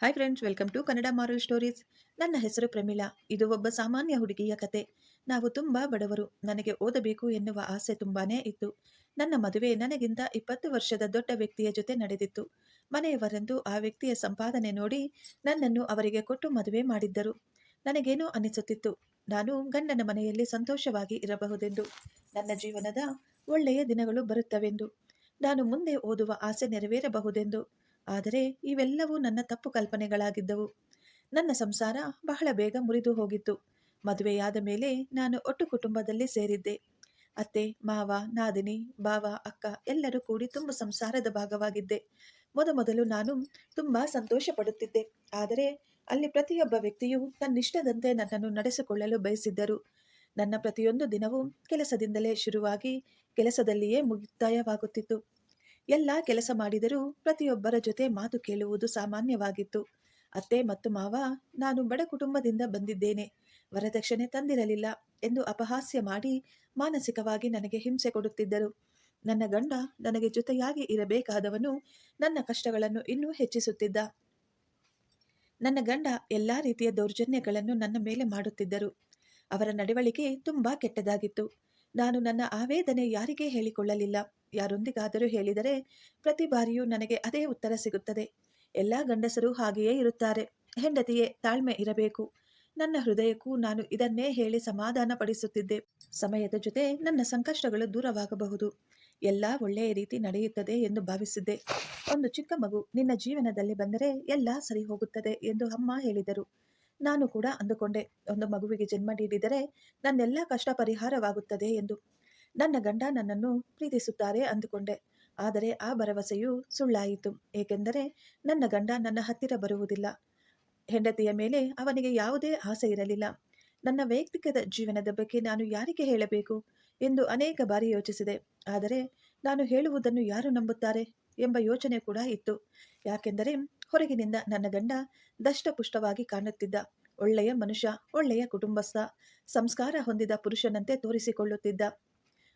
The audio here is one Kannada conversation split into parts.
Hi friends welcome to Kannada moral stories ನನ್ನ ಹೆಸರು ಪ್ರಮೀಳಾ. ಇದು ಒಬ್ಬ ಸಾಮಾನ್ಯ ಹುಡುಗಿಯ ಕತೆ. ನಾವು ತುಂಬ ಬಡವರು. ನನಗೆ ಓದಬೇಕು ಎನ್ನುವ ಆಸೆ ತುಂಬಾನೇ ಇತ್ತು. ನನ್ನ ಮದುವೆ ನನಗಿಂತ ಇಪ್ಪತ್ತು ವರ್ಷದ ದೊಡ್ಡ ವ್ಯಕ್ತಿಯ ಜೊತೆ ನಡೆದಿತ್ತು. ಮನೆಯವರೆಂದು ಆ ವ್ಯಕ್ತಿಯ ಸಂಪಾದನೆ ನೋಡಿ ನನ್ನನ್ನು ಅವರಿಗೆ ಕೊಟ್ಟು ಮದುವೆ ಮಾಡಿದ್ದರು. ನನಗೇನೋ ಅನಿಸುತ್ತಿತ್ತು. ನಾನು ಗಂಡನ ಮನೆಯಲ್ಲಿ ಸಂತೋಷವಾಗಿ ಇರಬಹುದೆಂದು. ನನ್ನ ಜೀವನದ ಒಳ್ಳೆಯ ದಿನಗಳು ಬರುತ್ತವೆಂದು. ನಾನು ಮುಂದೆ ಓದುವ ಆಸೆ ನೆರವೇರಬಹುದೆಂದು. ಆದರೆ ಇವೆಲ್ಲವೂ ನನ್ನ ತಪ್ಪು ಕಲ್ಪನೆಗಳಾಗಿದ್ದವು. ನನ್ನ ಸಂಸಾರ ಬಹಳ ಬೇಗ ಮುರಿದು ಹೋಗಿತ್ತು. ಮದುವೆಯಾದ ಮೇಲೆ ನಾನು ಒಟ್ಟು ಕುಟುಂಬದಲ್ಲಿ ಸೇರಿದ್ದೆ. ಅತ್ತೆ, ಮಾವ, ನಾದಿನಿ ಬಾವ ಅಕ್ಕ ಎಲ್ಲರೂ ಕೂಡಿ ತುಂಬ ಸಂಸಾರದ ಭಾಗವಾಗಿದ್ದೆ. ಮೊದಮೊದಲು ನಾನು ತುಂಬ ಸಂತೋಷ ಪಡುತ್ತಿದ್ದೆ ಆದರೆ ಅಲ್ಲಿ ಪ್ರತಿಯೊಬ್ಬ ವ್ಯಕ್ತಿಯು ತನ್ನಿಷ್ಟದಂತೆ ನನ್ನನ್ನು ನಡೆಸಿಕೊಳ್ಳಲು ಬಯಸಿದ್ದರು. ನನ್ನ ಪ್ರತಿಯೊಂದು ದಿನವೂ ಕೆಲಸದಿಂದಲೇ ಶುರುವಾಗಿ ಕೆಲಸದಲ್ಲಿಯೇ ಮುಕ್ತಾಯವಾಗುತ್ತಿತ್ತು. ಎಲ್ಲ ಕೆಲಸ ಮಾಡಿದರೂ ಪ್ರತಿಯೊಬ್ಬರ ಜೊತೆ ಮಾತು ಕೇಳುವುದು ಸಾಮಾನ್ಯವಾಗಿತ್ತು. ಅತ್ತೆ ಮತ್ತು ಮಾವ, ನಾನು ಬಡ ಕುಟುಂಬದಿಂದ ಬಂದಿದ್ದೇನೆ, ವರದಕ್ಷಿಣೆ ತಂದಿರಲಿಲ್ಲ ಎಂದು ಅಪಹಾಸ್ಯ ಮಾಡಿ ಮಾನಸಿಕವಾಗಿ ನನಗೆ ಹಿಂಸೆ ಕೊಡುತ್ತಿದ್ದರು. ನನ್ನ ಗಂಡ ನನಗೆ ಜೊತೆಯಾಗಿ ಇರಬೇಕಾದವನು ನನ್ನ ಕಷ್ಟಗಳನ್ನು ಇನ್ನೂ ಹೆಚ್ಚಿಸುತ್ತಿದ್ದ. ನನ್ನ ಗಂಡ ಎಲ್ಲ ರೀತಿಯ ದೌರ್ಜನ್ಯಗಳನ್ನು ನನ್ನ ಮೇಲೆ ಮಾಡುತ್ತಿದ್ದರು. ಅವರ ನಡವಳಿಕೆ ತುಂಬಾ ಕೆಟ್ಟದಾಗಿತ್ತು. ನಾನು ನನ್ನ ಆವೇದನೆ ಯಾರಿಗೇ ಹೇಳಿಕೊಳ್ಳಲಿಲ್ಲ? ಯಾರೊಂದಿಗಾದರೂ ಹೇಳಿದರೆ ಪ್ರತಿ ಬಾರಿಯೂ ನನಗೆ ಅದೇ ಉತ್ತರ ಸಿಗುತ್ತದೆ. ಎಲ್ಲ ಗಂಡಸರು ಹಾಗೆಯೇ ಇರುತ್ತಾರೆ. ಹೆಂಡತಿಯೇ, ತಾಳ್ಮೆ ಇರಬೇಕು. ನನ್ನ ಹೃದಯಕ್ಕೂ ನಾನು ಇದನ್ನೇ ಹೇಳಿ ಸಮಾಧಾನ ಪಡಿಸುತ್ತಿದ್ದೆ ಸಮಯದ ಜೊತೆ ನನ್ನ ಸಂಕಷ್ಟಗಳು ದೂರವಾಗಬಹುದು. ಎಲ್ಲ ಒಳ್ಳೆಯ ರೀತಿ ನಡೆಯುತ್ತದೆ ಎಂದು ಭಾವಿಸಿದ್ದೆ. ಒಂದು ಚಿಕ್ಕ ಮಗು ನಿನ್ನ ಜೀವನದಲ್ಲಿ ಬಂದರೆ ಎಲ್ಲ ಸರಿ ಹೋಗುತ್ತದೆ ಎಂದು ಅಮ್ಮ ಹೇಳಿದರು. ನಾನು ಕೂಡ ಅಂದುಕೊಂಡೆ. ಒಂದು ಮಗುವಿಗೆ ಜನ್ಮ ನೀಡಿದರೆ ನನ್ನೆಲ್ಲ ಕಷ್ಟ ಪರಿಹಾರವಾಗುತ್ತದೆ ಎಂದು. ನನ್ನ ಗಂಡ ನನ್ನನ್ನು ಪ್ರೀತಿಸುತ್ತಾರೆ ಅಂದುಕೊಂಡೆ. ಆದರೆ ಆ ಭರವಸೆಯು ಸುಳ್ಳಾಯಿತು. ಏಕೆಂದರೆ ನನ್ನ ಗಂಡ ನನ್ನ ಹತ್ತಿರ ಬರುವುದಿಲ್ಲ. ಹೆಂಡತಿಯ ಮೇಲೆ ಅವನಿಗೆ ಯಾವುದೇ ಆಸೆ ಇರಲಿಲ್ಲ. ನನ್ನ ವೈಯಕ್ತಿಕ ಜೀವನದ ಬಗ್ಗೆ ನಾನು ಯಾರಿಗೆ ಹೇಳಬೇಕು ಎಂದು ಅನೇಕ ಬಾರಿ ಯೋಚಿಸಿದೆ. ಆದರೆ ನಾನು ಹೇಳುವುದನ್ನು ಯಾರು ನಂಬುತ್ತಾರೆ ಎಂಬ ಯೋಚನೆ ಕೂಡ ಇತ್ತು. ಯಾಕೆಂದರೆ ಹೊರಗಿನಿಂದ ನನ್ನ ಗಂಡ ದಷ್ಟಪುಷ್ಟವಾಗಿ ಕಾಣುತ್ತಿದ್ದ ಒಳ್ಳೆಯ ಮನುಷ್ಯ, ಒಳ್ಳೆಯ ಕುಟುಂಬಸ್ಥ, ಸಂಸ್ಕಾರ ಹೊಂದಿದ ಪುರುಷನಂತೆ ತೋರಿಸಿಕೊಳ್ಳುತ್ತಿದ್ದ.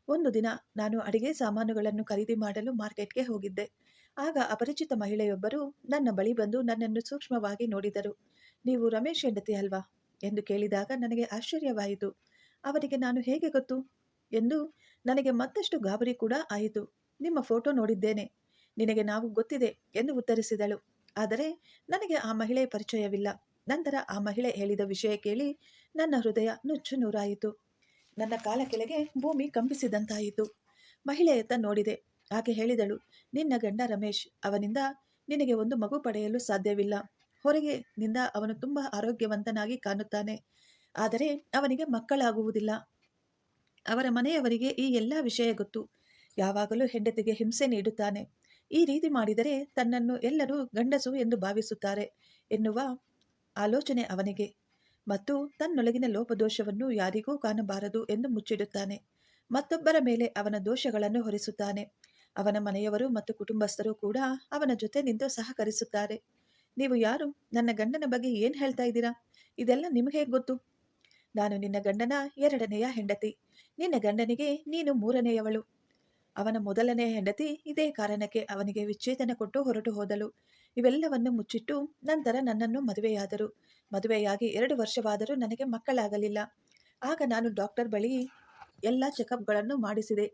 ಒಂದು ದಿನ ನಾನು ಅಡಿಗೆ ಸಾಮಾನುಗಳನ್ನು ಖರೀದಿ ಮಾಡಲು ಮಾರ್ಕೆಟ್ಗೆ ಹೋಗಿದ್ದೆ. ಆಗ ಅಪರಿಚಿತ ಮಹಿಳೆಯೊಬ್ಬರು ನನ್ನ ಬಳಿ ಬಂದು ನನ್ನನ್ನು ಸೂಕ್ಷ್ಮವಾಗಿ ನೋಡಿದರು. ನೀವು ರಮೇಶ್ ಹೆಂಡತಿ ಅಲ್ವಾ? ಎಂದು ಕೇಳಿದಾಗ ನನಗೆ ಆಶ್ಚರ್ಯವಾಯಿತು. ಅವರಿಗೆ ನಾನು ಹೇಗೆ ಗೊತ್ತು? ಎಂದು ನನಗೆ ಮತ್ತಷ್ಟು ಗಾಬರಿ ಕೂಡ ಆಯಿತು. ನಿಮ್ಮ ಫೋಟೋ ನೋಡಿದ್ದೇನೆ. ನಿನಗೆ ನಾವು ಗೊತ್ತಿದೆ ಎಂದು ಉತ್ತರಿಸಿದಳು. ಆದರೆ ನನಗೆ ಆ ಮಹಿಳೆ ಪರಿಚಯವಿಲ್ಲ. ನಂತರ ಆ ಮಹಿಳೆ ಹೇಳಿದ ವಿಷಯ ಕೇಳಿ ನನ್ನ ಹೃದಯ ನುಚ್ಚು ನೂರಾಯಿತು. ನನ್ನ ಕಾಲ ಕೆಳಗೆ ಭೂಮಿ ಕಂಪಿಸಿದಂತಾಯಿತು ಮಹಿಳೆಯತ್ತ ನೋಡಿದೆ. ಆಕೆ ಹೇಳಿದಳು, ನಿನ್ನ ಗಂಡ ರಮೇಶ್, ಅವನಿಂದ ನಿನಗೆ ಒಂದು ಮಗು ಪಡೆಯಲು ಸಾಧ್ಯವಿಲ್ಲ. ಹೊರಗೆ ನಿಂದ ಅವನು ತುಂಬ ಆರೋಗ್ಯವಂತನಾಗಿ ಕಾಣುತ್ತಾನೆ. ಆದರೆ ಅವನಿಗೆ ಮಕ್ಕಳಾಗುವುದಿಲ್ಲ. ಅವರ ಮನೆಯವರಿಗೆ ಈ ಎಲ್ಲ ವಿಷಯ ಗೊತ್ತು. ಯಾವಾಗಲೂ ಹೆಂಡತಿಗೆ ಹಿಂಸೆ ನೀಡುತ್ತಾನೆ. ಈ ರೀತಿ ಮಾಡಿದರೆ ತನ್ನನ್ನು ಎಲ್ಲರೂ ಗಂಡಸು ಎಂದು ಭಾವಿಸುತ್ತಾರೆ ಎನ್ನುವ ಆಲೋಚನೆ ಅವನಿಗೆ. ಮತ್ತು ತನ್ನೊಳಗಿನ ಲೋಪದೋಷವನ್ನು ಯಾರಿಗೂ ಕಾಣಬಾರದು ಎಂದು ಮುಚ್ಚಿಡುತ್ತಾನೆ. ಮತ್ತೊಬ್ಬರ ಮೇಲೆ ಅವನ ದೋಷಗಳನ್ನು ಹೊರಿಸುತ್ತಾನೆ. ಅವನ ಮನೆಯವರು ಮತ್ತು ಕುಟುಂಬಸ್ಥರು ಕೂಡ ಅವನ ಜೊತೆ ನಿಂತು ಸಹಕರಿಸುತ್ತಾರೆ. ನೀವು ಯಾರು? ನನ್ನ ಗಂಡನ ಬಗ್ಗೆ ಏನು ಹೇಳ್ತಾ ಇದ್ದೀರಾ? ಇದೆಲ್ಲ ನಿಮಗೆ ಗೊತ್ತು. ನಾನು ನಿನ್ನ ಗಂಡನ ಎರಡನೆಯ ಹೆಂಡತಿ. ನಿನ್ನ ಗಂಡನಿಗೆ ನೀನು ಮೂರನೆಯವಳು. ಅವನ ಮೊದಲನೇ ಹೆಂಡತಿ ಇದೇ ಕಾರಣಕ್ಕೆ ಅವನಿಗೆ ವಿಚ್ಛೇದನ ಕೊಟ್ಟು ಹೊರಟು ಹೋದಳು. ಇವೆಲ್ಲವನ್ನು ಮುಚ್ಚಿಟ್ಟು ನಂತರ ನನ್ನನ್ನು ಮದುವೆಯಾದರು. ಮದುವೆಯಾಗಿ ಎರಡು ವರ್ಷವಾದರೂ ನನಗೆ ಮಕ್ಕಳಾಗಲಿಲ್ಲ. ಆಗ ನಾನು ಡಾಕ್ಟರ್ ಬಳಿ ಎಲ್ಲ ಚೆಕಪ್ಗಳನ್ನು ಮಾಡಿಸಿದೆ.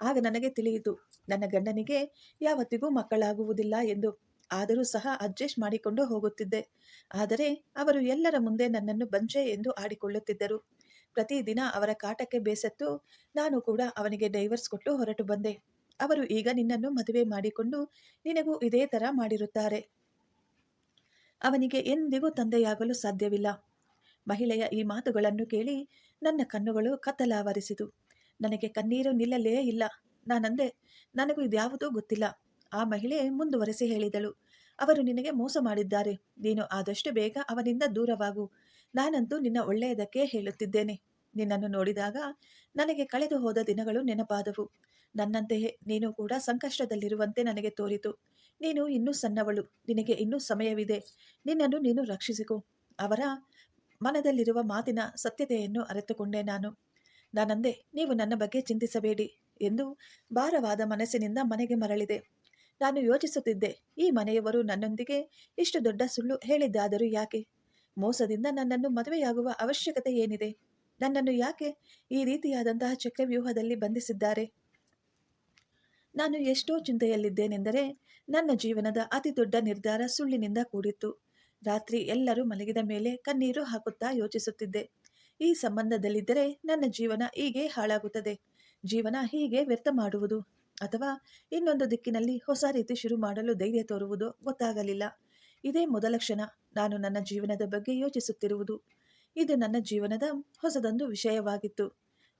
ಆಗ ನನಗೆ ತಿಳಿಯಿತು, ನನ್ನ ಗಂಡನಿಗೆ ಯಾವತ್ತಿಗೂ ಮಕ್ಕಳಾಗುವುದಿಲ್ಲ ಎಂದು. ಆದರೂ ಸಹ ಅಡ್ಜಸ್ಟ್ ಮಾಡಿಕೊಂಡು ಹೋಗುತ್ತಿದ್ದೆ. ಆದರೆ ಅವರು ಎಲ್ಲರ ಮುಂದೆ ನನ್ನನ್ನು ಬಂಜೆ ಎಂದು ಆಡಿಕೊಳ್ಳುತ್ತಿದ್ದರು. ಪ್ರತಿದಿನ ಅವರ ಕಾಟಕ್ಕೆ ಬೇಸತ್ತು ನಾನು ಕೂಡ ಅವನಿಗೆ ಡೈವರ್ಸ್ ಕೊಟ್ಟು ಹೊರಟು ಬಂದೆ. ಅವರು ಈಗ ನಿನ್ನನ್ನು ಮದುವೆ ಮಾಡಿಕೊಂಡು ನಿನಗೂ ಇದೇ ಥರ ಮಾಡಿರುತ್ತಾರೆ. ಅವನಿಗೆ ಎಂದಿಗೂ ತಂದೆಯಾಗಲು ಸಾಧ್ಯವಿಲ್ಲ. ಮಹಿಳೆಯ ಈ ಮಾತುಗಳನ್ನು ಕೇಳಿ ನನ್ನ ಕಣ್ಣುಗಳು ಕತ್ತಲಾವರಿಸಿತು. ನನಗೆ ಕಣ್ಣೀರು ನಿಲ್ಲಲೇ ಇಲ್ಲ. ನಾನಂದೆ, ನನಗೂ ಇದ್ಯಾವುದೂ ಗೊತ್ತಿಲ್ಲ. ಆ ಮಹಿಳೆ ಮುಂದುವರೆಸಿ ಹೇಳಿದಳು. ಅವರು ನಿನಗೆ ಮೋಸ ಮಾಡಿದ್ದಾರೆ. ನೀನು ಆದಷ್ಟು ಬೇಗ ಅವನಿಂದ ದೂರವಾಗು. ನಾನಂತೂ ನಿನ್ನ ಒಳ್ಳೆಯದಕ್ಕೆ ಹೇಳುತ್ತಿದ್ದೇನೆ. ನಿನ್ನನ್ನು ನೋಡಿದಾಗ ನನಗೆ ಕಳೆದು ಹೋದ ದಿನಗಳು ನೆನಪಾದವು. ನನ್ನಂತೆಯೇ ನೀನು ಕೂಡ ಸಂಕಷ್ಟದಲ್ಲಿರುವಂತೆ ನನಗೆ ತೋರಿತು. ನೀನು ಇನ್ನೂ ಸಣ್ಣವಳು. ನಿನಗೆ ಇನ್ನೂ ಸಮಯವಿದೆ. ನಿನ್ನನ್ನು ನೀನು ರಕ್ಷಿಸಿಕೊ. ಅವರ ಮನದಲ್ಲಿರುವ ಮಾತಿನ ಸತ್ಯತೆಯನ್ನು ಅರೆತುಕೊಂಡೆ ನಾನು. ನಾನಂದೆ, ನೀವು ನನ್ನ ಬಗ್ಗೆ ಚಿಂತಿಸಬೇಡಿ ಎಂದು ಭಾರವಾದ ಮನಸ್ಸಿನಿಂದ ಮನೆಗೆ ಮರಳಿದೆ. ನಾನು ಯೋಚಿಸುತ್ತಿದ್ದೆ, ಈ ಮನೆಯವರು ನನ್ನೊಂದಿಗೆ ಇಷ್ಟು ದೊಡ್ಡ ಸುಳ್ಳು ಹೇಳಿದ್ದಾದರೂ ಯಾಕೆ? ಮೋಸದಿಂದ ನನ್ನನ್ನು ಮದುವೆಯಾಗುವ ಅವಶ್ಯಕತೆ ಏನಿದೆ? ನನ್ನನ್ನು ಯಾಕೆ ಈ ರೀತಿಯಾದಂತಹ ಚಕ್ರವ್ಯೂಹದಲ್ಲಿ ಬಂಧಿಸಿದ್ದಾರೆ? ನಾನು ಎಷ್ಟೋ ಚಿಂತೆಯಲ್ಲಿದ್ದೇನೆಂದರೆ ನನ್ನ ಜೀವನದ ಅತಿ ದೊಡ್ಡ ನಿರ್ಧಾರ ಸುಳ್ಳಿನಿಂದ ಕೂಡಿತ್ತು. ರಾತ್ರಿ ಎಲ್ಲರೂ ಮಲಗಿದ ಮೇಲೆ ಕಣ್ಣೀರು ಹಾಕುತ್ತಾ ಯೋಚಿಸುತ್ತಿದ್ದೆ. ಈ ಸಂಬಂಧದಲ್ಲಿದ್ದರೆ ನನ್ನ ಜೀವನ ಹೀಗೆ ಹಾಳಾಗುತ್ತದೆ. ಜೀವನ ಹೀಗೆ ವ್ಯರ್ಥ ಮಾಡುವುದು ಅಥವಾ ಇನ್ನೊಂದು ದಿಕ್ಕಿನಲ್ಲಿ ಹೊಸ ರೀತಿ ಶುರು ಮಾಡಲು ಧೈರ್ಯ ತೋರುವುದು ಗೊತ್ತಾಗಲಿಲ್ಲ. ಇದೇ ಮೊದಲ ಕ್ಷಣ ನಾನು ನನ್ನ ಜೀವನದ ಬಗ್ಗೆ ಯೋಚಿಸುತ್ತಿರುವುದು. ಇದು ನನ್ನ ಜೀವನದ ಹೊಸದೊಂದು ವಿಷಯವಾಗಿತ್ತು.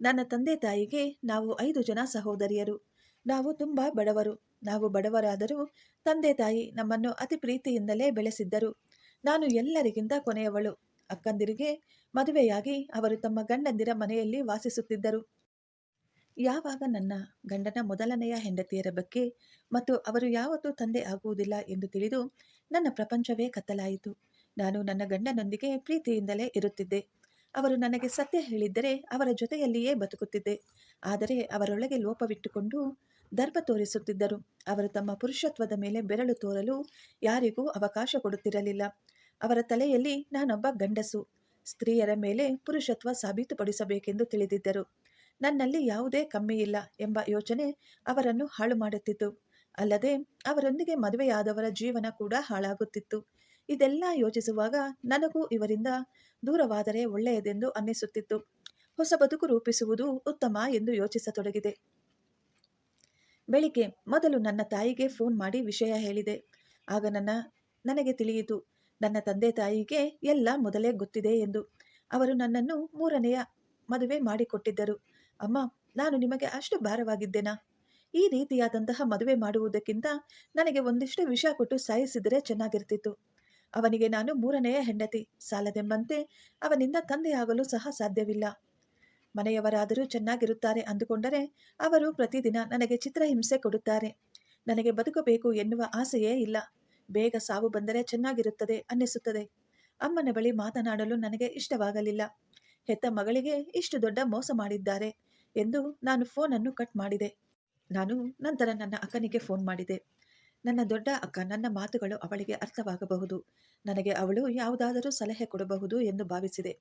ನನ್ನ ತಂದೆ ತಾಯಿಗೆ ನಾವು ಐದು ಜನ ಸಹೋದರಿಯರು. ನಾವು ತುಂಬ ಬಡವರು. ನಾವು ಬಡವರಾದರೂ ತಂದೆ ತಾಯಿ ನಮ್ಮನ್ನು ಅತಿ ಪ್ರೀತಿಯಿಂದಲೇ ಬೆಳೆಸಿದ್ದರು. ನಾನು ಎಲ್ಲರಿಗಿಂತ ಕೊನೆಯವಳು. ಅಕ್ಕಂದಿರಿಗೆ ಮದುವೆಯಾಗಿ ಅವರು ತಮ್ಮ ಗಂಡಂದಿರ ಮನೆಯಲ್ಲಿ ವಾಸಿಸುತ್ತಿದ್ದರು. ಯಾವಾಗ ನನ್ನ ಗಂಡನ ಮೊದಲನೆಯ ಹೆಂಡತಿಯರ ಬಗ್ಗೆ ಮತ್ತು ಅವರು ಯಾವತ್ತೂ ತಂದೆ ಆಗುವುದಿಲ್ಲ ಎಂದು ತಿಳಿದು ನನ್ನ ಪ್ರಪಂಚವೇ ಕತ್ತಲಾಯಿತು. ನಾನು ನನ್ನ ಗಂಡನೊಂದಿಗೆ ಪ್ರೀತಿಯಿಂದಲೇ ಇರುತ್ತಿದ್ದೆ. ಅವರು ನನಗೆ ಸತ್ಯ ಹೇಳಿದ್ದರೆ ಅವರ ಜೊತೆಯಲ್ಲಿಯೇ ಬದುಕುತ್ತಿದ್ದೆ. ಆದರೆ ಅವರೊಳಗೆ ಲೋಪವಿಟ್ಟುಕೊಂಡು ದರ್ಪ ತೋರಿಸುತ್ತಿದ್ದರು. ಅವರು ತಮ್ಮ ಪುರುಷತ್ವದ ಮೇಲೆ ಬೆರಳು ತೋರಲು ಯಾರಿಗೂ ಅವಕಾಶ ಕೊಡುತ್ತಿರಲಿಲ್ಲ. ಅವರ ತಲೆಯಲ್ಲಿ ನಾನೊಬ್ಬ ಗಂಡಸು. ಸ್ತ್ರೀಯರ ಮೇಲೆ ಪುರುಷತ್ವ ಸಾಬೀತುಪಡಿಸಬೇಕೆಂದು ತಿಳಿದಿದ್ದರು. ನನ್ನಲ್ಲಿ ಯಾವುದೇ ಕಮ್ಮಿ ಇಲ್ಲ ಎಂಬ ಯೋಚನೆ ಅವರನ್ನು ಹಾಳು ಮಾಡುತ್ತಿತ್ತು ಅಲ್ಲದೆ ಅವರೊಂದಿಗೆ ಮದುವೆಯಾದವರ ಜೀವನ ಕೂಡ ಹಾಳಾಗುತ್ತಿತ್ತು. ಇದೆಲ್ಲ ಯೋಚಿಸುವಾಗ ನನಗೂ ಇವರಿಂದ ದೂರವಾದರೆ ಒಳ್ಳೆಯದೆಂದು ಅನ್ನಿಸುತ್ತಿತ್ತು. ಹೊಸ ಬದುಕು ರೂಪಿಸುವುದು ಉತ್ತಮ ಎಂದು ಯೋಚಿಸತೊಡಗಿದೆ. ಬೆಳಿಗ್ಗೆ ಮೊದಲು ನನ್ನ ತಾಯಿಗೆ ಫೋನ್ ಮಾಡಿ ವಿಷಯ ಹೇಳಿದೆ. ಆಗ ನನ್ನ, ನನಗೆ ತಿಳಿಯಿತು, ನನ್ನ ತಂದೆ ತಾಯಿಗೆ ಎಲ್ಲ ಮೊದಲೇ ಗೊತ್ತಿದೆ ಎಂದು. ಅವರು ನನ್ನನ್ನು ಮೂರನೆಯ ಮದುವೆ ಮಾಡಿಕೊಟ್ಟಿದ್ದರು. ಅಮ್ಮ, ನಾನು ನಿಮಗೆ ಅಷ್ಟು ಭಾರವಾಗಿದ್ದೇನಾ? ಈ ರೀತಿಯಾದಂತಹ ಮದುವೆ ಮಾಡುವುದಕ್ಕಿಂತ ನನಗೆ ಒಂದಿಷ್ಟು ವಿಷ ಕೊಟ್ಟು ಸಾಯಿಸಿದರೆ ಚೆನ್ನಾಗಿರ್ತಿತ್ತು. ಅವನಿಗೆ ನಾನು ಮೂರನೆಯ ಹೆಂಡತಿ. ಸಾಲದೆಂಬಂತೆ ಅವನಿಂದ ತಂದೆಯಾಗಲು ಸಹ ಸಾಧ್ಯವಿಲ್ಲ. ಮನೆಯವರಾದರೂ ಚೆನ್ನಾಗಿರುತ್ತಾರೆ ಅಂದುಕೊಂಡರೆ ಅವರು ಪ್ರತಿದಿನ ನನಗೆ ಚಿತ್ರಹಿಂಸೆ ಕೊಡುತ್ತಾರೆ. ನನಗೆ ಬದುಕಬೇಕು ಎನ್ನುವ ಆಸೆಯೇ ಇಲ್ಲ. ಬೇಗ ಸಾವು ಬಂದರೆ ಚೆನ್ನಾಗಿರುತ್ತದೆ ಅನ್ನಿಸುತ್ತದೆ. ಅಮ್ಮನ ಬಳಿ ಮಾತನಾಡಲು ನನಗೆ ಇಷ್ಟವಾಗಲಿಲ್ಲ. ಹೆತ್ತ ಮಗಳಿಗೆ ಇಷ್ಟು ದೊಡ್ಡ ಮೋಸ ಮಾಡಿದ್ದಾರೆ ಎಂದು ನಾನು ಫೋನನ್ನು ಕಟ್ ಮಾಡಿದೆ. ನಾನು ನಂತರ ನನ್ನ ಅಕ್ಕನಿಗೆ ಫೋನ್ ಮಾಡಿದೆ. ನನ್ನ ದೊಡ್ಡ ಅಕ್ಕ ನನ್ನ ಮಾತುಗಳು ಅವಳಿಗೆ ಅರ್ಥವಾಗಬಹುದು. ನನಗೆ ಅವಳು ಯಾವುದಾದರೂ ಸಲಹೆ ಕೊಡಬಹುದು ಎಂದು ಭಾವಿಸಿದೆ.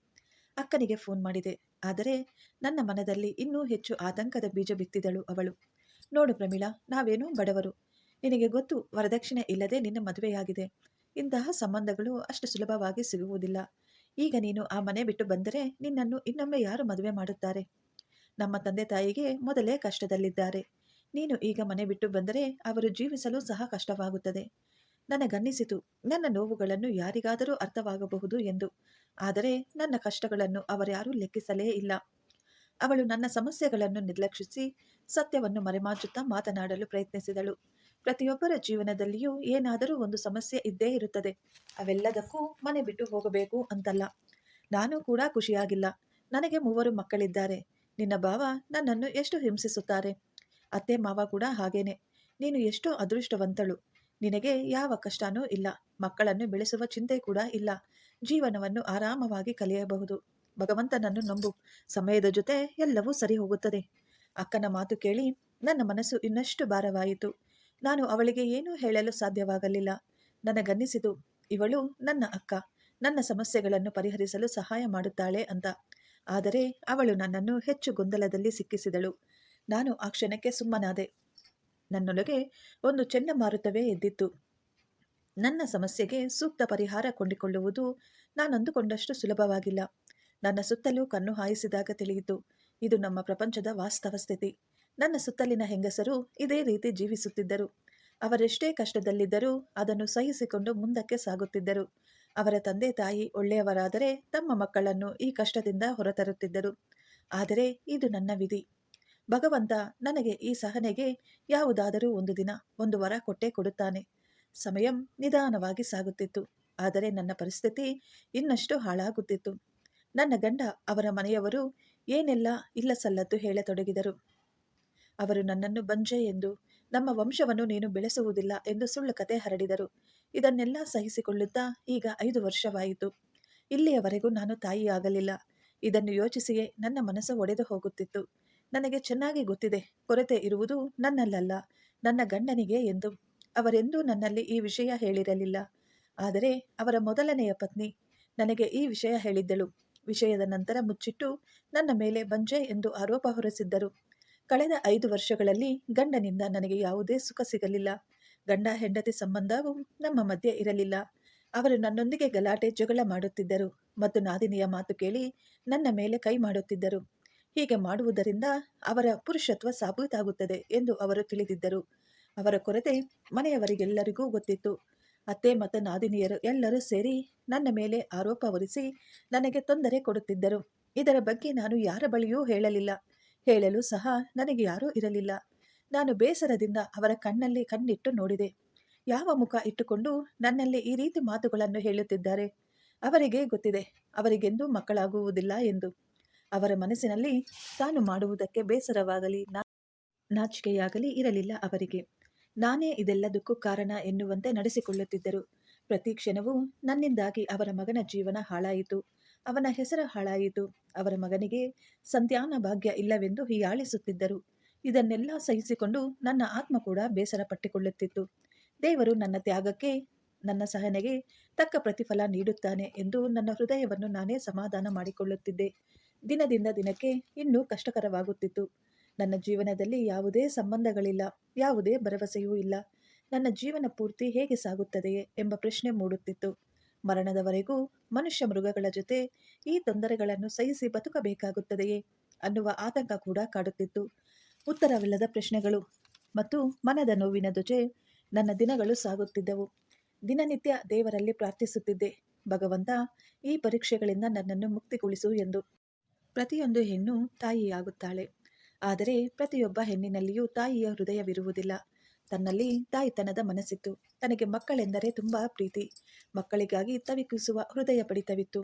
ಅಕ್ಕನಿಗೆ ಫೋನ್ ಮಾಡಿದೆ. ಆದರೆ ನನ್ನ ಮನದಲ್ಲಿ ಇನ್ನೂ ಹೆಚ್ಚು ಆತಂಕದ ಬೀಜ ಬಿತ್ತಿದಳು ಅವಳು. ನೋಡು ಪ್ರಮೀಳಾ, ನಾವೇನೂ ಬಡವರು. ನಿನಗೆ ಗೊತ್ತು, ವರದಕ್ಷಿಣೆ ಇಲ್ಲದೆ ನಿನ್ನ ಮದುವೆಯಾಗಿದೆ. ಇಂತಹ ಸಂಬಂಧಗಳು ಅಷ್ಟು ಸುಲಭವಾಗಿ ಸಿಗುವುದಿಲ್ಲ. ಈಗ ನೀನು ಆ ಮನೆ ಬಿಟ್ಟು ಬಂದರೆ ನಿನ್ನನ್ನು ಇನ್ನೊಮ್ಮೆ ಯಾರು ಮದುವೆ ಮಾಡುತ್ತಾರೆ? ನಮ್ಮ ತಂದೆ ತಾಯಿಗೆ ಮೊದಲೇ ಕಷ್ಟದಲ್ಲಿದ್ದಾರೆ. ನೀನು ಈಗ ಮನೆ ಬಿಟ್ಟು ಬಂದರೆ ಅವರು ಜೀವಿಸಲು ಸಹ ಕಷ್ಟವಾಗುತ್ತದೆ. ನನಗನ್ನಿಸಿತು, ನನ್ನ ನೋವುಗಳನ್ನು ಯಾರಿಗಾದರೂ ಅರ್ಥವಾಗಬಹುದು ಎಂದು. ಆದರೆ ನನ್ನ ಕಷ್ಟಗಳನ್ನು ಅವರ್ಯಾರೂ ಲೆಕ್ಕಿಸಲೇ ಇಲ್ಲ. ಅವಳು ನನ್ನ ಸಮಸ್ಯೆಗಳನ್ನು ನಿರ್ಲಕ್ಷಿಸಿ ಸತ್ಯವನ್ನು ಮರೆಮಾಚುತ್ತಾ ಮಾತನಾಡಲು ಪ್ರಯತ್ನಿಸಿದಳು. ಪ್ರತಿಯೊಬ್ಬರ ಜೀವನದಲ್ಲಿಯೂ ಏನಾದರೂ ಒಂದು ಸಮಸ್ಯೆ ಇದ್ದೇ ಇರುತ್ತದೆ. ಅವೆಲ್ಲದಕ್ಕೂ ಮನೆ ಬಿಟ್ಟು ಹೋಗಬೇಕು ಅಂತಲ್ಲ. ನಾನು ಕೂಡ ಖುಷಿಯಾಗಿಲ್ಲ. ನನಗೆ ಮೂವರು ಮಕ್ಕಳಿದ್ದಾರೆ. ನಿನ್ನ ಭಾವ ನನ್ನನ್ನು ಎಷ್ಟು ಹಿಂಸಿಸುತ್ತಾರೆ. ಅತ್ತೆ, ಮಾವ ಕೂಡ ಹಾಗೇನೆ. ನೀನು ಎಷ್ಟೋ ಅದೃಷ್ಟವಂತಳು. ನಿನಗೆ ಯಾವ ಕಷ್ಟನೂ ಇಲ್ಲ. ಮಕ್ಕಳನ್ನು ಬೆಳೆಸುವ ಚಿಂತೆ ಕೂಡ ಇಲ್ಲ. ಜೀವನವನ್ನು ಆರಾಮವಾಗಿ ಕಲಿಯಬಹುದು. ಭಗವಂತನನ್ನು ನಂಬು. ಸಮಯದ ಜೊತೆ ಎಲ್ಲವೂ ಸರಿ ಹೋಗುತ್ತದೆ. ಅಕ್ಕನ ಮಾತು ಕೇಳಿ ನನ್ನ ಮನಸ್ಸು ಇನ್ನಷ್ಟು ಭಾರವಾಯಿತು. ನಾನು ಅವಳಿಗೆ ಏನೂ ಹೇಳಲು ಸಾಧ್ಯವಾಗಲಿಲ್ಲ. ನನಗನ್ನಿಸಿತು, ಇವಳು ನನ್ನ ಅಕ್ಕ. ನನ್ನ ಸಮಸ್ಯೆಗಳನ್ನು ಪರಿಹರಿಸಲು ಸಹಾಯ ಮಾಡುತ್ತಾಳೆ ಅಂತ. ಆದರೆ ಅವಳು ನನ್ನನ್ನು ಹೆಚ್ಚು ಗೊಂದಲದಲ್ಲಿ ಸಿಕ್ಕಿಸಿದಳು. ನಾನು ಆ ಕ್ಷಣಕ್ಕೆ ಸುಮ್ಮನಾದೆ. ನನ್ನೊಳಗೆ ಒಂದು ಚಂಡಮಾರುತವೇ ಎದ್ದಿತ್ತು. ನನ್ನ ಸಮಸ್ಯೆಗೆ ಸೂಕ್ತ ಪರಿಹಾರ ಕೊಂಡಿಕೊಳ್ಳುವುದು ನಾನಂದುಕೊಂಡಷ್ಟು ಸುಲಭವಾಗಿಲ್ಲ. ನನ್ನ ಸುತ್ತಲೂ ಕಣ್ಣು ಹಾಯಿಸಿದಾಗ ತಿಳಿಯಿತು. ಇದು ನಮ್ಮ ಪ್ರಪಂಚದ ವಾಸ್ತವ ಸ್ಥಿತಿ. ನನ್ನ ಸುತ್ತಲಿನ ಹೆಂಗಸರು ಇದೇ ರೀತಿ ಜೀವಿಸುತ್ತಿದ್ದರು. ಅವರೆಷ್ಟೇ ಕಷ್ಟದಲ್ಲಿದ್ದರೂ ಅದನ್ನು ಸಹಿಸಿಕೊಂಡು ಮುಂದಕ್ಕೆ ಸಾಗುತ್ತಿದ್ದರು. ಅವರ ತಂದೆ ತಾಯಿ ಒಳ್ಳೆಯವರಾದರೆ ತಮ್ಮ ಮಕ್ಕಳನ್ನು ಈ ಕಷ್ಟದಿಂದ ಹೊರತರುತ್ತಿದ್ದರು. ಆದರೆ ಇದು ನನ್ನ ವಿಧಿ. ಭಗವಂತ ನನಗೆ ಈ ಸಹನೆಗೆ ಯಾವುದಾದರೂ ಒಂದು ದಿನ, ಒಂದು ವರ ಕೊಟ್ಟೇ ಕೊಡುತ್ತಾನೆ. ಸಮಯ ನಿಧಾನವಾಗಿ ಸಾಗುತ್ತಿತ್ತು. ಆದರೆ ನನ್ನ ಪರಿಸ್ಥಿತಿ ಇನ್ನಷ್ಟು ಹಾಳಾಗುತ್ತಿತ್ತು. ನನ್ನ ಗಂಡ ಅವರ ಮನೆಯವರು ಏನೆಲ್ಲ ಇಲ್ಲ ಸಲ್ಲದ್ದು ಹೇಳತೊಡಗಿದರು. ಅವರು ನನ್ನನ್ನು ಬಂಜೆ ಎಂದು, ನಮ್ಮ ವಂಶವನ್ನು ನೀನು ಬೆಳೆಸುವುದಿಲ್ಲ ಎಂದು ಸುಳ್ಳು ಕತೆ ಹರಡಿದರು. ಇದನ್ನೆಲ್ಲ ಸಹಿಸಿಕೊಳ್ಳುತ್ತಾ ಈಗ ಐದು ವರ್ಷವಾಯಿತು. ಇಲ್ಲಿಯವರೆಗೂ ನಾನು ತಾಯಿಯಾಗಲಿಲ್ಲ. ಇದನ್ನು ಯೋಚಿಸಿಯೇ ನನ್ನ ಮನಸ್ಸು ಒಡೆದು ಹೋಗುತ್ತಿತ್ತು. ನನಗೆ ಚೆನ್ನಾಗಿ ಗೊತ್ತಿದೆ. ಕೊರತೆ ಇರುವುದು ನನ್ನಲ್ಲಲ್ಲ, ನನ್ನ ಗಂಡನಿಗೆ ಎಂದು. ಅವರೆಂದೂ ನನ್ನಲ್ಲಿ ಈ ವಿಷಯ ಹೇಳಿರಲಿಲ್ಲ. ಆದರೆ ಅವರ ಮೊದಲನೆಯ ಪತ್ನಿ ನನಗೆ ಈ ವಿಷಯ ಹೇಳಿದ್ದಳು. ವಿಷಯದ ನಂತರ ಮುಚ್ಚಿಟ್ಟು ನನ್ನ ಮೇಲೆ ಬಂಜೆ ಎಂದು ಆರೋಪ ಹೊರಿಸಿದ್ದರು. ಕಳೆದ ಐದು ವರ್ಷಗಳಲ್ಲಿ ಗಂಡನಿಂದ ನನಗೆ ಯಾವುದೇ ಸುಖ ಸಿಗಲಿಲ್ಲ. ಗಂಡ ಹೆಂಡತಿ ಸಂಬಂಧವು ನಮ್ಮ ಮಧ್ಯೆ ಇರಲಿಲ್ಲ. ಅವರು ನನ್ನೊಂದಿಗೆ ಗಲಾಟೆ ಜಗಳ ಮಾಡುತ್ತಿದ್ದರು ಮತ್ತು ನಾದಿನಿಯ ಮಾತು ಕೇಳಿ ನನ್ನ ಮೇಲೆ ಕೈ ಮಾಡುತ್ತಿದ್ದರು. ಹೀಗೆ ಮಾಡುವುದರಿಂದ ಅವರ ಪುರುಷತ್ವ ಸಾಬೀತಾಗುತ್ತದೆ ಎಂದು ಅವರು ತಿಳಿದಿದ್ದರು. ಅವರ ಕೊರತೆ ಮನೆಯವರಿಗೆಲ್ಲರಿಗೂ ಗೊತ್ತಿತ್ತು. ಅತ್ತೆ ಮತ್ತು ನಾದಿನಿಯರು ಎಲ್ಲರೂ ಸೇರಿ ನನ್ನ ಮೇಲೆ ಆರೋಪ ಹೊರಿಸಿ ನನಗೆ ತೊಂದರೆ ಕೊಡುತ್ತಿದ್ದರು. ಇದರ ಬಗ್ಗೆ ನಾನು ಯಾರ ಬಳಿಯೂ ಹೇಳಲಿಲ್ಲ. ಹೇಳಲು ಸಹ ನನಗೆ ಯಾರೂ ಇರಲಿಲ್ಲ. ನಾನು ಬೇಸರದಿಂದ ಅವರ ಕಣ್ಣಲ್ಲಿ ಕಣ್ಣಿಟ್ಟು ನೋಡಿದೆ. ಯಾವ ಮುಖ ಇಟ್ಟುಕೊಂಡು ನನ್ನಲ್ಲಿ ಈ ರೀತಿ ಮಾತುಗಳನ್ನು ಹೇಳುತ್ತಿದ್ದಾರೆ? ಅವರಿಗೆ ಗೊತ್ತಿದೆ, ಅವರಿಗೆಂದೂ ಮಕ್ಕಳಾಗುವುದಿಲ್ಲ ಎಂದು. ಅವರ ಮನಸ್ಸಿನಲ್ಲಿ ತಾನು ಮಾಡುವುದಕ್ಕೆ ಬೇಸರವಾಗಲಿ ನಾಚಿಕೆಯಾಗಲಿ ಇರಲಿಲ್ಲ ಅವರಿಗೆ. ನಾನೇ ಇದೆಲ್ಲದಕ್ಕೂ ಕಾರಣ ಎನ್ನುವಂತೆ ನಡೆಸಿಕೊಳ್ಳುತ್ತಿದ್ದರು. ಪ್ರತಿ ಕ್ಷಣವೂ ನನ್ನಿಂದಾಗಿ ಅವರ ಮಗನ ಜೀವನ ಹಾಳಾಯಿತು. ಅವನ ಹೆಸರು ಹಾಳಾಯಿತು. ಅವರ ಮಗನಿಗೆ ಸಂತಾನ ಭಾಗ್ಯ ಇಲ್ಲವೆಂದು ಹೀಯಾಳಿಸುತ್ತಿದ್ದರು. ಇದನ್ನೆಲ್ಲ ಸಹಿಸಿಕೊಂಡು ನನ್ನ ಆತ್ಮ ಕೂಡ ಬೇಸರ ಪಟ್ಟಿಕೊಳ್ಳುತ್ತಿತ್ತು ದೇವರು ನನ್ನ ತ್ಯಾಗಕ್ಕೆ, ನನ್ನ ಸಹನೆಗೆ ತಕ್ಕ ಪ್ರತಿಫಲ ನೀಡುತ್ತಾನೆ ಎಂದು ನನ್ನ ಹೃದಯವನ್ನು ನಾನೇ ಸಮಾಧಾನ ಮಾಡಿಕೊಳ್ಳುತ್ತಿದ್ದೆ. ದಿನದಿಂದ ದಿನಕ್ಕೆ ಇನ್ನೂ ಕಷ್ಟಕರವಾಗುತ್ತಿತ್ತು. ನನ್ನ ಜೀವನದಲ್ಲಿ ಯಾವುದೇ ಸಂಬಂಧಗಳಿಲ್ಲ, ಯಾವುದೇ ಭರವಸೆಯೂ ಇಲ್ಲ. ನನ್ನ ಜೀವನ ಪೂರ್ತಿ ಹೇಗೆ ಸಾಗುತ್ತದೆಯೇ ಎಂಬ ಪ್ರಶ್ನೆ ಮೂಡುತ್ತಿತ್ತು. ಮರಣದವರೆಗೂ ಮನುಷ್ಯ ಮೃಗಗಳ ಜೊತೆ ಈ ತೊಂದರೆಗಳನ್ನು ಸಹಿಸಿ ಬದುಕಬೇಕಾಗುತ್ತದೆಯೇ ಅನ್ನುವ ಆತಂಕ ಕೂಡ ಕಾಡುತ್ತಿತ್ತು. ಉತ್ತರವಿಲ್ಲದ ಪ್ರಶ್ನೆಗಳು ಮತ್ತು ಮನದ ನೋವಿನ ಧ್ವಜೆ ನನ್ನ ದಿನಗಳು ಸಾಗುತ್ತಿದ್ದವು. ದಿನನಿತ್ಯ ದೇವರಲ್ಲಿ ಪ್ರಾರ್ಥಿಸುತ್ತಿದ್ದೆ, ಭಗವಂತ ಈ ಪರೀಕ್ಷೆಗಳಿಂದ ನನ್ನನ್ನು ಮುಕ್ತಿಗೊಳಿಸು ಎಂದು. ಪ್ರತಿಯೊಂದು ಹೆಣ್ಣು ತಾಯಿಯಾಗುತ್ತಾಳೆ. ಆದರೆ ಪ್ರತಿಯೊಬ್ಬ ಹೆಣ್ಣಿನಲ್ಲಿಯೂ ತಾಯಿಯ ಹೃದಯವಿರುವುದಿಲ್ಲ. ತನ್ನಲ್ಲಿ ತಾಯಿತನದ ಮನಸ್ಸಿತ್ತು. ತನಗೆ ಮಕ್ಕಳೆಂದರೆ ತುಂಬಾ ಪ್ರೀತಿ. ಮಕ್ಕಳಿಗಾಗಿ ತವಿಕಿಸುವ ಹೃದಯ ಪಡಿತವಿತ್ತು.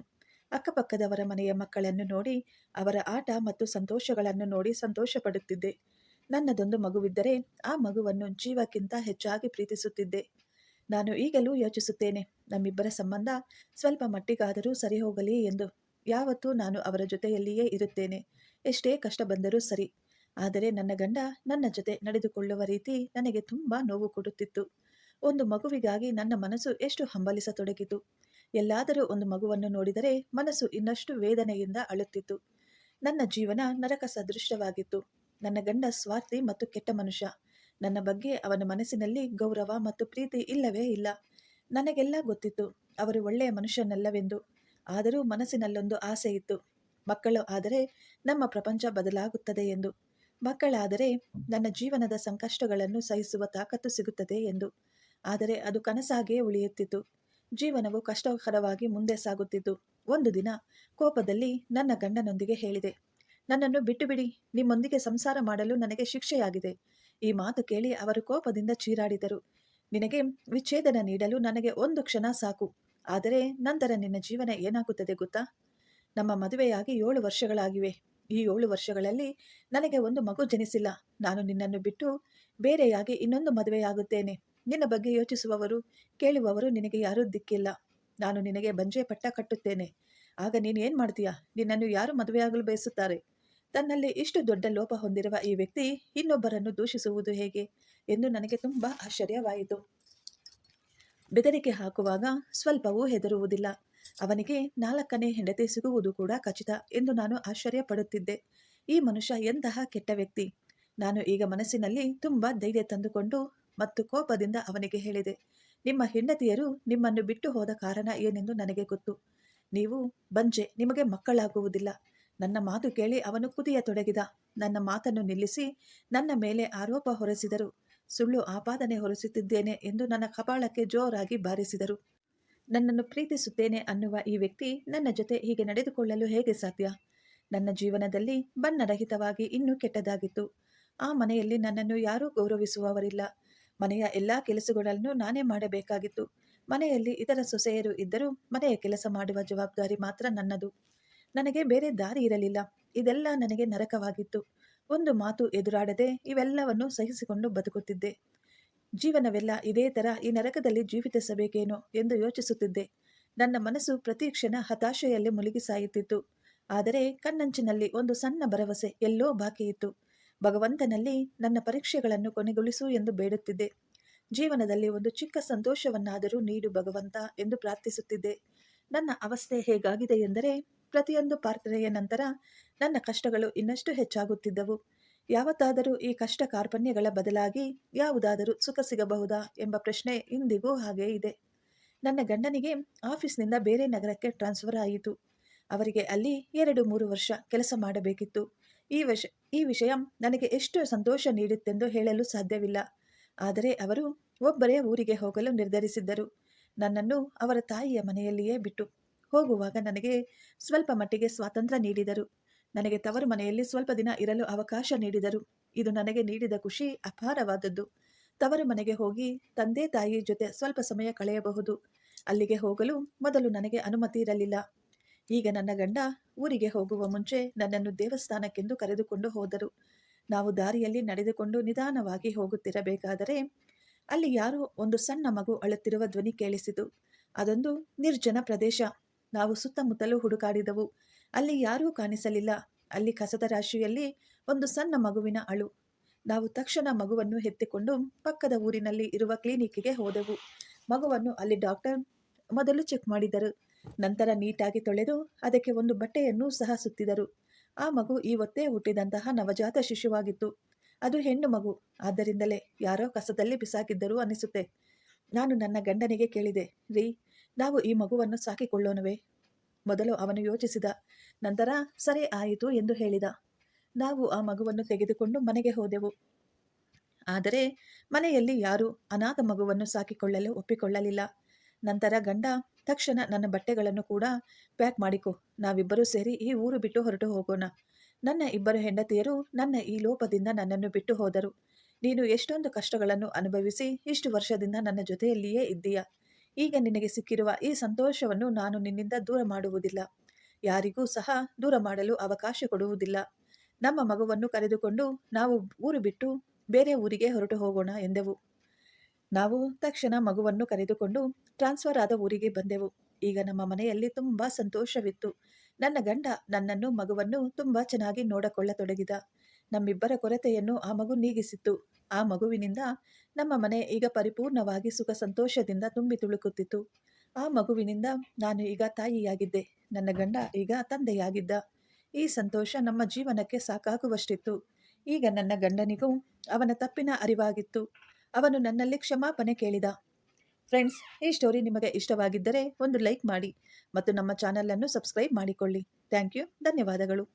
ಅಕ್ಕಪಕ್ಕದವರ ಮನೆಯ ಮಕ್ಕಳನ್ನು ನೋಡಿ, ಅವರ ಆಟ ಮತ್ತು ಸಂತೋಷಗಳನ್ನು ನೋಡಿ ಸಂತೋಷ ಪಡುತ್ತಿದ್ದೆ ನನ್ನದೊಂದು ಮಗುವಿದ್ದರೆ ಆ ಮಗುವನ್ನು ಜೀವಕ್ಕಿಂತ ಹೆಚ್ಚಾಗಿ ಪ್ರೀತಿಸುತ್ತಿದ್ದೆ. ನಾನು ಈಗಲೂ ಯೋಚಿಸುತ್ತೇನೆ, ನಮ್ಮಿಬ್ಬರ ಸಂಬಂಧ ಸ್ವಲ್ಪ ಮಟ್ಟಿಗಾದರೂ ಸರಿ ಹೋಗಲಿ ಎಂದು. ಯಾವತ್ತೂ ನಾನು ಅವರ ಜೊತೆಯಲ್ಲಿಯೇ ಇರುತ್ತೇನೆ. ಎಷ್ಟೇ ಕಷ್ಟ ಬಂದರೂ ಸರಿ. ಆದರೆ ನನ್ನ ಗಂಡ ನನ್ನ ಜೊತೆ ನಡೆದುಕೊಳ್ಳುವ ರೀತಿ ನನಗೆ ತುಂಬ ನೋವು ಕೊಡುತ್ತಿತ್ತು. ಒಂದು ಮಗುವಿಗಾಗಿ ನನ್ನ ಮನಸ್ಸು ಎಷ್ಟು ಹಂಬಲಿಸತೊಡಗಿತು. ಎಲ್ಲಾದರೂ ಒಂದು ಮಗುವನ್ನು ನೋಡಿದರೆ ಮನಸ್ಸು ಇನ್ನಷ್ಟು ವೇದನೆಯಿಂದ ಅಳುತ್ತಿತ್ತು. ನನ್ನ ಜೀವನ ನರಕ ಸದೃಶವಾಗಿತ್ತು. ನನ್ನ ಗಂಡ ಸ್ವಾರ್ಥಿ ಮತ್ತು ಕೆಟ್ಟ ಮನುಷ್ಯ. ನನ್ನ ಬಗ್ಗೆ ಅವನ ಮನಸ್ಸಿನಲ್ಲಿ ಗೌರವ ಮತ್ತು ಪ್ರೀತಿ ಇಲ್ಲವೇ ಇಲ್ಲ. ನನಗೆಲ್ಲ ಗೊತ್ತಿತ್ತು. ಅವರು ಒಳ್ಳೆಯ ಮನುಷ್ಯನಲ್ಲವೆಂದು. ಆದರೂ ಮನಸ್ಸಿನಲ್ಲೊಂದು ಆಸೆ ಇತ್ತು ಮಕ್ಕಳು ಆದರೆ ನಮ್ಮ ಪ್ರಪಂಚ ಬದಲಾಗುತ್ತದೆ ಎಂದು. ಮಕ್ಕಳಾದರೆ ನನ್ನ ಜೀವನದ ಸಂಕಷ್ಟಗಳನ್ನು ಸಹಿಸುವ ತಾಕತ್ತು ಸಿಗುತ್ತದೆ ಎಂದು. ಆದರೆ ಅದು ಕನಸಾಗಿಯೇ ಉಳಿಯುತ್ತಿತ್ತು. ಜೀವನವು ಕಷ್ಟಕರವಾಗಿ ಮುಂದೆ ಸಾಗುತ್ತಿತ್ತು. ಒಂದು ದಿನ ಕೋಪದಲ್ಲಿ ನನ್ನ ಗಂಡನೊಂದಿಗೆ ಹೇಳಿದೆ, ನನ್ನನ್ನು ಬಿಟ್ಟು ಬಿಡಿ ನಿಮ್ಮೊಂದಿಗೆ ಸಂಸಾರ ಮಾಡಲು ನನಗೆ ಶಿಕ್ಷೆಯಾಗಿದೆ. ಈ ಮಾತು ಕೇಳಿ ಅವರು ಕೋಪದಿಂದ ಚೀರಾಡಿದರು. ನಿನಗೆ ವಿಚ್ಛೇದನ ನೀಡಲು ನನಗೆ ಒಂದು ಕ್ಷಣ ಸಾಕು. ಆದರೆ ನಂತರ ನಿನ್ನ ಜೀವನ ಏನಾಗುತ್ತದೆ ಗೊತ್ತಾ? ನಮ್ಮ ಮದುವೆಯಾಗಿ ಏಳು ವರ್ಷಗಳಾಗಿವೆ. ಈ ಏಳು ವರ್ಷಗಳಲ್ಲಿ ನನಗೆ ಒಂದು ಮಗು ಜನಿಸಿಲ್ಲ. ನಾನು ನಿನ್ನನ್ನು ಬಿಟ್ಟು ಬೇರೆಯಾಗಿ ಇನ್ನೊಂದು ಮದುವೆಯಾಗುತ್ತೇನೆ. ನಿನ್ನ ಬಗ್ಗೆ ಯೋಚಿಸುವವರು, ಕೇಳುವವರು ನಿನಗೆ ಯಾರೂ ದಿಕ್ಕಿಲ್ಲ. ನಾನು ನಿನಗೆ ಬಂಜೆ ಪಟ್ಟ ಕಟ್ಟುತ್ತೇನೆ. ಆಗ ನೀನು ಏನು ಮಾಡ್ತೀಯಾ? ನಿನ್ನನ್ನು ಯಾರು ಮದುವೆಯಾಗಲು ಬಯಸುತ್ತಾರೆ? ತನ್ನಲ್ಲಿ ಇಷ್ಟು ದೊಡ್ಡ ಲೋಪ ಹೊಂದಿರುವ ಈ ವ್ಯಕ್ತಿ ಇನ್ನೊಬ್ಬರನ್ನು ದೂಷಿಸುವುದು ಹೇಗೆ? ಎಂದು ನನಗೆ ತುಂಬ ಆಶ್ಚರ್ಯವಾಯಿತು. ಬೆದರಿಕೆ ಹಾಕುವಾಗ ಸ್ವಲ್ಪವೂ ಹೆದರುವುದಿಲ್ಲ. ಅವನಿಗೆ ನಾಲ್ಕನೇ ಹೆಂಡತಿ ಸಿಗುವುದು ಕೂಡ ಖಚಿತ ಎಂದು ನಾನು ಆಶ್ಚರ್ಯ ಪಡುತ್ತಿದ್ದೆ ಈ ಮನುಷ್ಯ ಎಂತಹ ಕೆಟ್ಟ ವ್ಯಕ್ತಿ. ನಾನು ಈಗ ಮನಸ್ಸಿನಲ್ಲಿ ತುಂಬ ಧೈರ್ಯ ತಂದುಕೊಂಡು ಮತ್ತು ಕೋಪದಿಂದ ಅವನಿಗೆ ಹೇಳಿದೆ, ನಿಮ್ಮ ಹೆಂಡತಿಯರು ನಿಮ್ಮನ್ನು ಬಿಟ್ಟು ಹೋದ ಕಾರಣ ಏನೆಂದು ನನಗೆ ಗೊತ್ತು. ನೀವು ಬಂಜೆ, ನಿಮಗೆ ಮಕ್ಕಳಾಗುವುದಿಲ್ಲ. ನನ್ನ ಮಾತು ಕೇಳಿ ಅವನು ಕುದಿಯ ತೊಡಗಿದ ನನ್ನ ಮಾತನ್ನು ನಿಲ್ಲಿಸಿ ನನ್ನ ಮೇಲೆ ಆರೋಪ ಹೊರಿಸಿದರು. ಸುಳ್ಳು ಆಪಾದನೆ ಹೊರಿಸುತ್ತಿದ್ದೇನೆ ಎಂದು ನನ್ನ ಕಪಾಳಕ್ಕೆ ಜೋರಾಗಿ ಬಾರಿಸಿದರು. ನನ್ನನ್ನು ಪ್ರೀತಿಸುತ್ತೇನೆ ಅನ್ನುವ ಈ ವ್ಯಕ್ತಿ ನನ್ನ ಜೊತೆ ಹೀಗೆ ನಡೆದುಕೊಳ್ಳಲು ಹೇಗೆ ಸಾಧ್ಯ? ನನ್ನ ಜೀವನದಲ್ಲಿ ಬಣ್ಣರಹಿತವಾಗಿ ಇನ್ನೂ ಕೆಟ್ಟದಾಗಿತ್ತು. ಆ ಮನೆಯಲ್ಲಿ ನನ್ನನ್ನು ಯಾರೂ ಗೌರವಿಸುವವರಿಲ್ಲ. ಮನೆಯ ಎಲ್ಲ ಕೆಲಸಗಳನ್ನು ನಾನೇ ಮಾಡಬೇಕಾಗಿತ್ತು. ಮನೆಯಲ್ಲಿ ಇತರ ಸೊಸೆಯರು ಇದ್ದರೂ ಮನೆಯ ಕೆಲಸ ಮಾಡುವ ಜವಾಬ್ದಾರಿ ಮಾತ್ರ ನನ್ನದು. ನನಗೆ ಬೇರೆ ದಾರಿ ಇರಲಿಲ್ಲ. ಇದೆಲ್ಲ ನನಗೆ ನರಕವಾಗಿತ್ತು. ಒಂದು ಮಾತು ಎದುರಾಡದೆ ಇವೆಲ್ಲವನ್ನು ಸಹಿಸಿಕೊಂಡು ಬದುಕುತ್ತಿದ್ದೆ. ಜೀವನವೆಲ್ಲ ಇದೇ ತರ ಈ ನರಕದಲ್ಲಿ ಜೀವಿತಿಸಬೇಕೇನೋ ಎಂದು ಯೋಚಿಸುತ್ತಿದ್ದೆ. ನನ್ನ ಮನಸ್ಸು ಪ್ರತಿ ಕ್ಷಣ ಹತಾಶೆಯಲ್ಲಿ ಮುಳುಗಿ ಸಾಯುತ್ತಿತ್ತು. ಆದರೆ ಕಣ್ಣಂಚಿನಲ್ಲಿ ಒಂದು ಸಣ್ಣ ಭರವಸೆ ಎಲ್ಲೋ ಬಾಕಿ ಇತ್ತು. ಭಗವಂತನಲ್ಲಿ ನನ್ನ ಪರೀಕ್ಷೆಗಳನ್ನು ಕೊನೆಗೊಳಿಸು ಎಂದು ಬೇಡುತ್ತಿದ್ದೆ. ಜೀವನದಲ್ಲಿ ಒಂದು ಚಿಕ್ಕ ಸಂತೋಷವನ್ನಾದರೂ ನೀಡು ಭಗವಂತ ಎಂದು ಪ್ರಾರ್ಥಿಸುತ್ತಿದ್ದೆ. ನನ್ನ ಅವಸ್ಥೆ ಹೇಗಾಗಿದೆ ಎಂದರೆ ಪ್ರತಿಯೊಂದು ಪ್ರಾರ್ಥನೆಯ ನಂತರ ನನ್ನ ಕಷ್ಟಗಳು ಇನ್ನಷ್ಟು ಹೆಚ್ಚಾಗುತ್ತಿದ್ದವು. ಯಾವತ್ತಾದರೂ ಈ ಕಷ್ಟ ಕಾರ್ಪಣ್ಯಗಳ ಬದಲಾಗಿ ಯಾವುದಾದರೂ ಸುಖ ಸಿಗಬಹುದಾ ಎಂಬ ಪ್ರಶ್ನೆ ಇಂದಿಗೂ ಹಾಗೇ ಇದೆ. ನನ್ನ ಗಂಡನಿಗೆ ಆಫೀಸ್ನಿಂದ ಬೇರೆ ನಗರಕ್ಕೆ ಟ್ರಾನ್ಸ್ಫರ್ ಆಯಿತು. ಅವರಿಗೆ ಅಲ್ಲಿ ಎರಡು ಮೂರು ವರ್ಷ ಕೆಲಸ ಮಾಡಬೇಕಿತ್ತು. ಈ ವಿಷ ಈ ವಿಷಯ ನನಗೆ ಎಷ್ಟು ಸಂತೋಷ ನೀಡಿತ್ತೆಂದು ಹೇಳಲು ಸಾಧ್ಯವಿಲ್ಲ. ಆದರೆ ಅವರು ಒಬ್ಬರೇ ಊರಿಗೆ ಹೋಗಲು ನಿರ್ಧರಿಸಿದ್ದರು. ನನ್ನನ್ನು ಅವರ ತಾಯಿಯ ಮನೆಯಲ್ಲಿಯೇ ಬಿಟ್ಟು ಹೋಗುವಾಗ ನನಗೆ ಸ್ವಲ್ಪ ಮಟ್ಟಿಗೆ ಸ್ವಾತಂತ್ರ್ಯ ನೀಡಿದರು. ನನಗೆ ತವರು ಮನೆಯಲ್ಲಿ ಸ್ವಲ್ಪ ದಿನ ಇರಲು ಅವಕಾಶ ನೀಡಿದರು. ಇದು ನನಗೆ ನೀಡಿದ ಖುಷಿ ಅಪಾರವಾದದ್ದು. ತವರು ಮನೆಗೆ ಹೋಗಿ ತಂದೆ ತಾಯಿ ಜೊತೆ ಸ್ವಲ್ಪ ಸಮಯ ಕಳೆಯಬಹುದು. ಅಲ್ಲಿಗೆ ಹೋಗಲು ಮೊದಲು ನನಗೆ ಅನುಮತಿ ಇರಲಿಲ್ಲ. ಈಗ ನನ್ನ ಗಂಡ ಊರಿಗೆ ಹೋಗುವ ಮುಂಚೆ ನನ್ನನ್ನು ದೇವಸ್ಥಾನಕ್ಕೆಂದು ಕರೆದುಕೊಂಡು ಹೋದರು. ನಾವು ದಾರಿಯಲ್ಲಿ ನಡೆದುಕೊಂಡು ನಿಧಾನವಾಗಿ ಹೋಗುತ್ತಿರಬೇಕಾದರೆ ಅಲ್ಲಿ ಯಾರೋ ಒಂದು ಸಣ್ಣ ಮಗು ಅಳುತ್ತಿರುವ ಧ್ವನಿ ಕೇಳಿಸಿತು. ಅದೊಂದು ನಿರ್ಜನ ಪ್ರದೇಶ. ನಾವು ಸುತ್ತಮುತ್ತಲೂ ಹುಡುಕಾಡಿದವು. ಅಲ್ಲಿ ಯಾರೂ ಕಾಣಿಸಲಿಲ್ಲ. ಅಲ್ಲಿ ಕಸದ ರಾಶಿಯಲ್ಲಿ ಒಂದು ಸಣ್ಣ ಮಗುವಿನ ಅಳು. ನಾವು ತಕ್ಷಣ ಮಗುವನ್ನು ಎತ್ತಿಕೊಂಡು ಪಕ್ಕದ ಊರಿನಲ್ಲಿ ಇರುವ ಕ್ಲಿನಿಕ್ಗೆ ಹೋದೆವು. ಮಗುವನ್ನು ಅಲ್ಲಿ ಡಾಕ್ಟರ್ ಮೊದಲು ಚೆಕ್ ಮಾಡಿದರು. ನಂತರ ನೀಟಾಗಿ ತೊಳೆದು ಅದಕ್ಕೆ ಒಂದು ಬಟ್ಟೆಯನ್ನು ಸಹ ಸುತ್ತಿದರು. ಆ ಮಗು ಈ ಇವತ್ತೇ ಹುಟ್ಟಿದಂತಹ ನವಜಾತ ಶಿಶುವಾಗಿತ್ತು. ಅದು ಹೆಣ್ಣು ಮಗು. ಆದ್ದರಿಂದಲೇ ಯಾರೋ ಕಸದಲ್ಲಿ ಬಿಸಾಕಿದ್ದರು ಅನಿಸುತ್ತೆ. ನಾನು ನನ್ನ ಗಂಡನಿಗೆ ಕೇಳಿದೆ, ರೀ ನಾವು ಈ ಮಗುವನ್ನು ಸಾಕಿಕೊಳ್ಳೋಣವೇ? ಮೊದಲು ಅವನು ಯೋಚಿಸಿದ. ನಂತರ, ಸರಿ ಆಯಿತು ಎಂದು ಹೇಳಿದ. ನಾವು ಆ ಮಗುವನ್ನು ತೆಗೆದುಕೊಂಡು ಮನೆಗೆ ಹೋದೆವು. ಆದರೆ, ಮನೆಯಲ್ಲಿ ಯಾರೂ ಅನಾಥ ಮಗುವನ್ನು ಸಾಕಿಕೊಳ್ಳಲು ಒಪ್ಪಿಕೊಳ್ಳಲಿಲ್ಲ. ನಂತರ ಗಂಡ, ತಕ್ಷಣ ನನ್ನ ಬಟ್ಟೆಗಳನ್ನು ಕೂಡ ಪ್ಯಾಕ್ ಮಾಡಿಕೊ. ನಾವಿಬ್ಬರೂ ಸೇರಿ ಈ ಊರು ಬಿಟ್ಟು ಹೊರಟು ಹೋಗೋಣ. ನನ್ನ ಇಬ್ಬರು ಹೆಂಡತಿಯರು ನನ್ನ ಈ ಲೋಪದಿಂದ ನನ್ನನ್ನು ಬಿಟ್ಟು ಹೋದರು. ನೀನು ಎಷ್ಟೊಂದು ಕಷ್ಟಗಳನ್ನು ಅನುಭವಿಸಿ ಇಷ್ಟು ವರ್ಷದಿಂದ ನನ್ನ ಜೊತೆಯಲ್ಲಿಯೇ ಇದ್ದೀಯ? ಈಗ ನಿನಗೆ ಸಿಕ್ಕಿರುವ ಈ ಸಂತೋಷವನ್ನು ನಾನು ನಿನ್ನಿಂದ ದೂರ ಮಾಡುವುದಿಲ್ಲ. ಯಾರಿಗೂ ಸಹ ದೂರ ಮಾಡಲು ಅವಕಾಶ ಕೊಡುವುದಿಲ್ಲ. ನಮ್ಮ ಮಗುವನ್ನು ಕರೆದುಕೊಂಡು ನಾವು ಊರು ಬಿಟ್ಟು ಬೇರೆ ಊರಿಗೆ ಹೊರಟು ಹೋಗೋಣ ಎಂದೆವು. ನಾವು ತಕ್ಷಣ ಮಗುವನ್ನು ಕರೆದುಕೊಂಡು ಟ್ರಾನ್ಸ್ಫರ್ ಆದ ಊರಿಗೆ ಬಂದೆವು. ಈಗ ನಮ್ಮ ಮನೆಯಲ್ಲಿ ತುಂಬಾ ಸಂತೋಷವಿತ್ತು. ನನ್ನ ಗಂಡ ನನ್ನನ್ನು ಮಗುವನ್ನು ತುಂಬಾ ಚೆನ್ನಾಗಿ ನೋಡಕೊಳ್ಳತೊಡಗಿದ. ನಮ್ಮಿಬ್ಬರ ಕೊರತೆಯನ್ನು ಆ ಮಗು ನೀಗಿಸಿತ್ತು. ಆ ಮಗುವಿನಿಂದ ನಮ್ಮ ಮನೆ ಈಗ ಪರಿಪೂರ್ಣವಾಗಿ ಸುಖ ಸಂತೋಷದಿಂದ ತುಂಬಿ ತುಳುಕುತ್ತಿತ್ತು. ಆ ಮಗುವಿನಿಂದ ನಾನು ಈಗ ತಾಯಿಯಾಗಿದ್ದೆ. ನನ್ನ ಗಂಡ ಈಗ ತಂದೆಯಾಗಿದ್ದ. ಈ ಸಂತೋಷ ನಮ್ಮ ಜೀವನಕ್ಕೆ ಸಾಕಾಗುವಷ್ಟಿತ್ತು. ಈಗ ನನ್ನ ಗಂಡನಿಗೂ ಅವನ ತಪ್ಪಿನ ಅರಿವಾಗಿತ್ತು. ಅವನು ನನ್ನಲ್ಲಿ ಕ್ಷಮಾಪಣೆ ಕೇಳಿದ. ಫ್ರೆಂಡ್ಸ್, ಈ ಸ್ಟೋರಿ ನಿಮಗೆ ಇಷ್ಟವಾಗಿದ್ದರೆ ಒಂದು ಲೈಕ್ ಮಾಡಿ ಮತ್ತು ನಮ್ಮ ಚಾನಲನ್ನು ಸಬ್ಸ್ಕ್ರೈಬ್ ಮಾಡಿಕೊಳ್ಳಿ. ಥ್ಯಾಂಕ್ ಯು, ಧನ್ಯವಾದಗಳು.